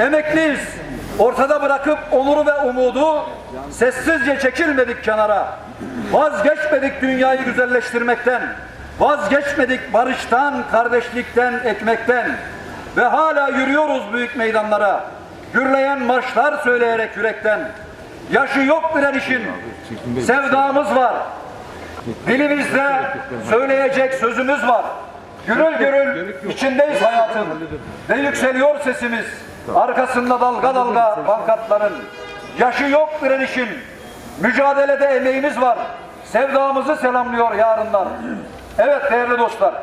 Emekliyiz. Ortada bırakıp onuru ve umudu sessizce çekilmedik kenara. Vazgeçmedik dünyayı güzelleştirmekten. Vazgeçmedik barıştan, kardeşlikten, ekmekten. Ve hala yürüyoruz büyük meydanlara. Gürleyen marşlar söyleyerek yürekten. Yaşı yok direnişin. Sevdamız var. Dilimizde söyleyecek sözümüz var. Gürül gürül içindeyiz hayatın. Ve yükseliyor sesimiz. Arkasında dalga dalga pankartların. Yaşı yok direnişin. Mücadelede emeğimiz var. Sevdamızı selamlıyor yarınlar. Evet değerli dostlar.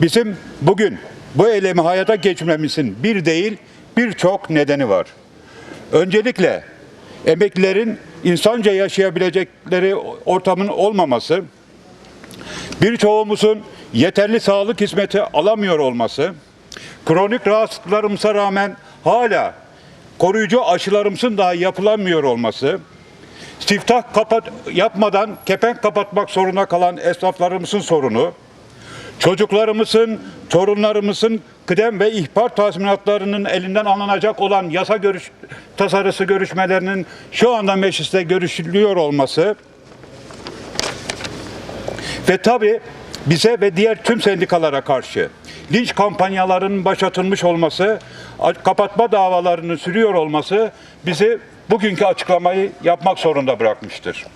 Bizim bugün bu eylemi hayata geçirmemizin bir değil birçok nedeni var. Öncelikle emeklilerin insanca yaşayabilecekleri ortamın olmaması, birçoğumuzun yeterli sağlık hizmeti alamıyor olması, kronik rahatsızlıklarımıza rağmen hala koruyucu aşılarımızın daha yapılamıyor olması, siftah kapat yapmadan kepenk kapatmak zorunda kalan esnaflarımızın sorunu, çocuklarımızın, torunlarımızın kıdem ve ihbar tazminatlarının elinden alınacak olan yasa görüş tasarısı görüşmelerinin şu anda mecliste görüşülüyor olması ve tabi bize ve diğer tüm sendikalara karşı linç kampanyalarının başlatılmış olması, kapatma davalarının sürüyor olması bizi bugünkü açıklamayı yapmak zorunda bırakmıştır.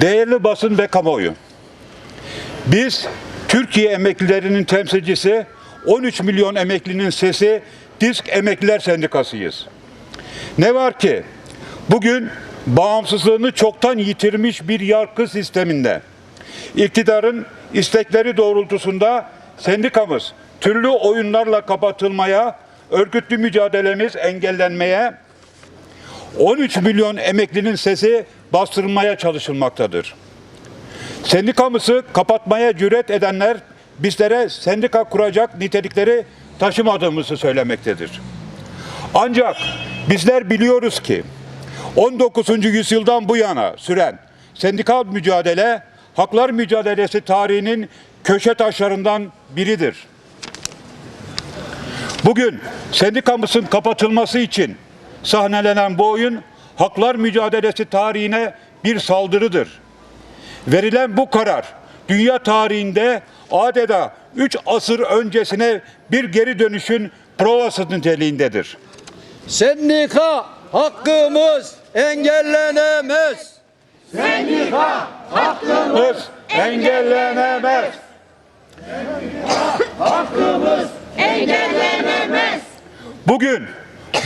Değerli basın ve kamuoyu, biz Türkiye emeklilerinin temsilcisi 13 milyon emeklinin sesi Disk Emekliler Sendikası'yız. Ne var ki bugün bağımsızlığını çoktan yitirmiş bir yargı sisteminde iktidarın istekleri doğrultusunda sendikamız türlü oyunlarla kapatılmaya, örgütlü mücadelemiz engellenmeye, 13 milyon emeklinin sesi bastırılmaya çalışılmaktadır. Sendikamızı kapatmaya cüret edenler bizlere sendika kuracak nitelikleri taşımadığımızı söylemektedir. Ancak bizler biliyoruz ki 19. yüzyıldan bu yana süren sendikal mücadele haklar mücadelesi tarihinin köşe taşlarından biridir. Bugün sendikamızın kapatılması için sahnelenen bu oyun haklar mücadelesi tarihine bir saldırıdır. Verilen bu karar dünya tarihinde adeta 3 asır öncesine bir geri dönüşün provası niteliğindedir. Sendika hakkımız engellenemez. Hız engellenemez. engellenemez. Bugün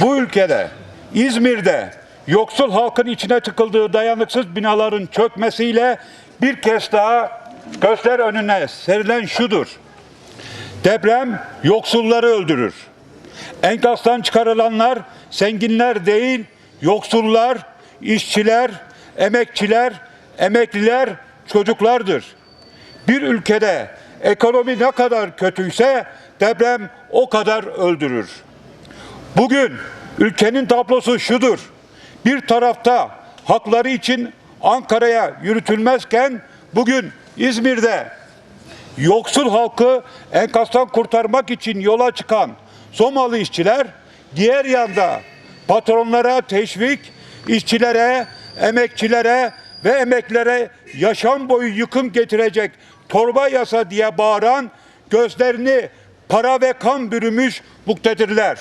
bu ülkede İzmir'de yoksul halkın içine tıkıldığı dayanıksız binaların çökmesiyle bir kez daha gözler önüne serilen şudur. Deprem yoksulları öldürür. Enkazdan çıkarılanlar zenginler değil, yoksullar, işçiler, emekçiler, emekliler, çocuklardır. Bir ülkede ekonomi ne kadar kötüyse deprem o kadar öldürür. Bugün ülkenin tablosu şudur. Bir tarafta hakları için Ankara'ya yürütülmezken bugün İzmir'de yoksul halkı enkazdan kurtarmak için yola çıkan Somalı işçiler diğer yanda patronlara teşvik, işçilere, emekçilere ve emeklere yaşam boyu yıkım getirecek torba yasa diye bağıran gözlerini para ve kan bürümüş muktedirler.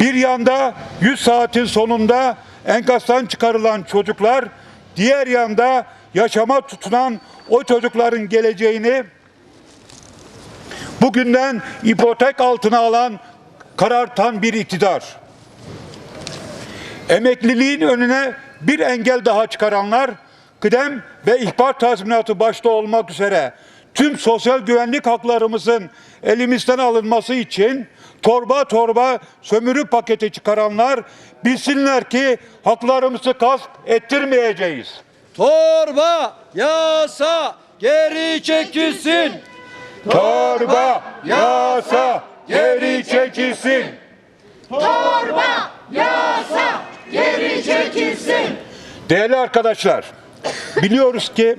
Bir yanda 100 saatin sonunda enkazdan çıkarılan çocuklar, diğer yanda yaşama tutunan o çocukların geleceğini bugünden ipotek altına alan karartan bir iktidar. Emekliliğin önüne bir engel daha çıkaranlar, kıdem ve ihbar tazminatı başta olmak üzere tüm sosyal güvenlik haklarımızın elimizden alınması için torba torba sömürü paketi çıkaranlar bilsinler ki haklarımızı gasp ettirmeyeceğiz. Torba yasa geri çekilsin. Torba yasa geri çekilsin. Torba, yasa geri çekilsin. Değerli arkadaşlar, biliyoruz ki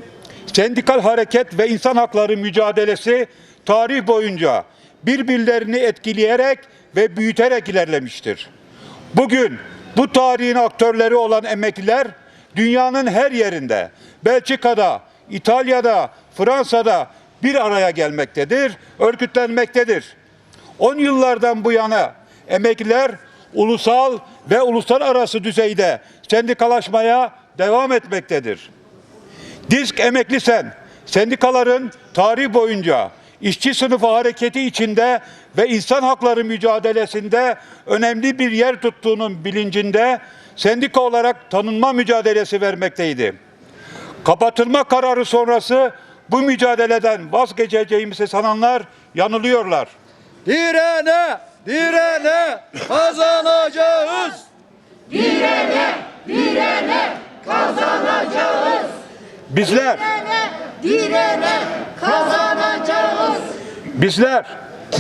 sendikal hareket ve insan hakları mücadelesi tarih boyunca birbirlerini etkileyerek ve büyüterek ilerlemiştir. Bugün bu tarihin aktörleri olan emekliler dünyanın her yerinde, Belçika'da, İtalya'da, Fransa'da bir araya gelmektedir, örgütlenmektedir. 10 yıllardan bu yana emekliler ulusal ve uluslararası düzeyde sendikalaşmaya devam etmektedir. Disk Emekli Sen, sendikaların tarih boyunca işçi sınıfı hareketi içinde ve insan hakları mücadelesinde önemli bir yer tuttuğunun bilincinde sendika olarak tanınma mücadelesi vermekteydi. Kapatılma kararı sonrası bu mücadeleden vazgeçeceğimizi sananlar yanılıyorlar. Direne, direne kazanacağız. Direne, direne kazanacağız. Bizler Direne, direne kazanacağız. Bizler,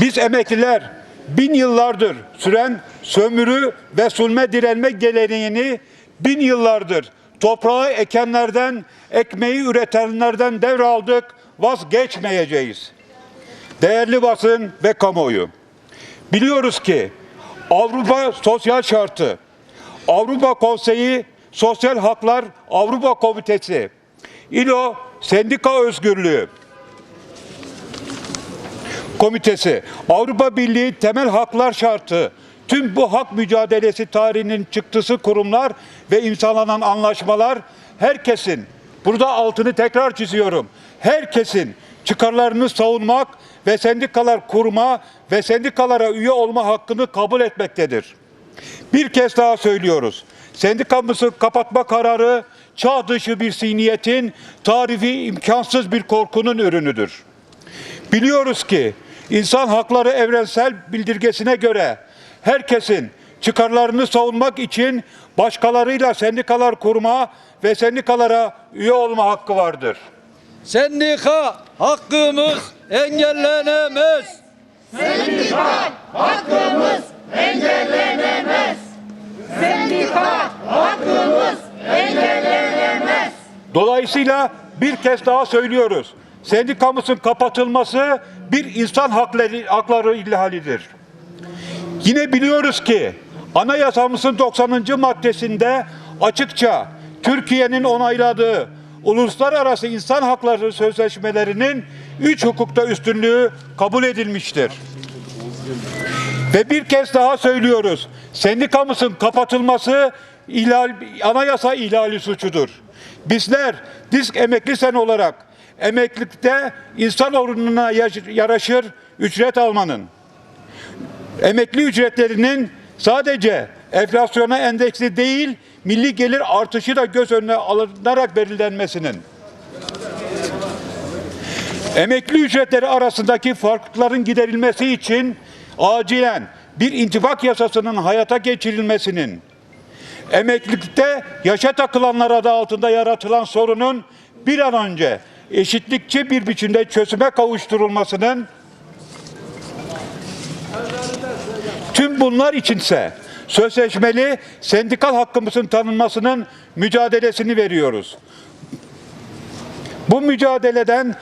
biz emekliler bin yıllardır süren sömürü ve sulme direnme geleneğini bin yıllardır toprağı ekenlerden, ekmeği üretenlerden devraldık, vazgeçmeyeceğiz. Değerli basın ve kamuoyu, biliyoruz ki Avrupa Sosyal Şartı, Avrupa Konseyi Sosyal Haklar Avrupa Komitesi, İLO Sendika Özgürlüğü, Komitesi, Avrupa Birliği Temel Haklar Şartı, tüm bu hak mücadelesi tarihinin çıktısı kurumlar ve imzalanan anlaşmalar herkesin, burada altını tekrar çiziyorum, herkesin çıkarlarını savunmak ve sendikalar kurma ve sendikalara üye olma hakkını kabul etmektedir. Bir kez daha söylüyoruz. Sendikamızı kapatma kararı çağ dışı bir zihniyetin, tarifi imkansız bir korkunun ürünüdür. Biliyoruz ki insan hakları evrensel bildirgesine göre herkesin çıkarlarını savunmak için başkalarıyla sendikalar kurma ve sendikalara üye olma hakkı vardır. Sendika hakkımız engellenemez. Sendika hakkımız engellenemez. Sendika hakkımız engellenemez. Dolayısıyla bir kez daha söylüyoruz. Sendikamızın kapatılması bir insan hakları, hakları ihlalidir. Yine biliyoruz ki anayasamızın 90. maddesinde açıkça Türkiye'nin onayladığı uluslararası insan hakları sözleşmelerinin üç hukukta üstünlüğü kabul edilmiştir. Ve bir kez daha söylüyoruz. Sendikamızın kapatılması ihlal, anayasa ihlali suçudur. Bizler disk emekli sen olarak emeklilikte insan oranına yaraşır ücret almanın, emekli ücretlerinin sadece enflasyona endeksli değil, milli gelir artışı da göz önüne alınarak belirlenmesinin, emekli ücretleri arasındaki farklılıkların giderilmesi için acilen bir intibak yasasının hayata geçirilmesinin, emeklilikte yaşa takılanlar adı altında yaratılan sorunun bir an önce eşitlikçi bir biçimde çözüme kavuşturulmasının Tüm bunlar içinse sözleşmeli sendikal hakkımızın tanınmasının mücadelesini veriyoruz. Bu mücadeleden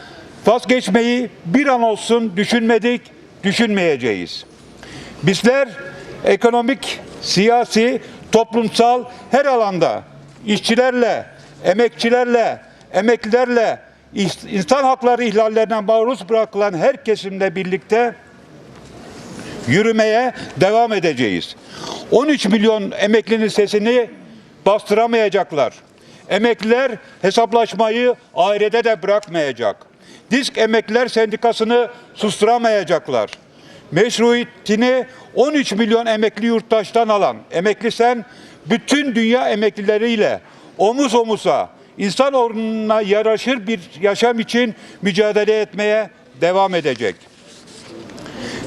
vazgeçmeyi bir an olsun düşünmedik, düşünmeyeceğiz. Bizler ekonomik, siyasi, toplumsal her alanda işçilerle, emekçilerle, emeklilerle, insan hakları ihlallerine maruz bırakılan her kesimle birlikte yürümeye devam edeceğiz. 13 milyon emeklinin sesini bastıramayacaklar. Emekliler hesaplaşmayı ailede de bırakmayacak. Disk Emekliler Sendikası'nı susturamayacaklar. Meşruiyetini 13 milyon emekli yurttaştan alan Emekli Sen bütün dünya emeklileriyle omuz omuza insan oranına yaraşır bir yaşam için mücadele etmeye devam edecek.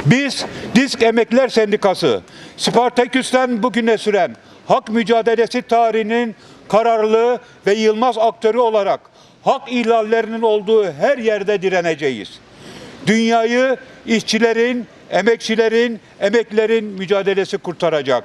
Biz Disk Emekliler Sendikası, Spartaküs'ten bugüne süren hak mücadelesi tarihinin kararlı ve yılmaz aktörü olarak hak ihlallerinin olduğu her yerde direneceğiz. Dünyayı işçilerin, emekçilerin, emeklilerin mücadelesi kurtaracak.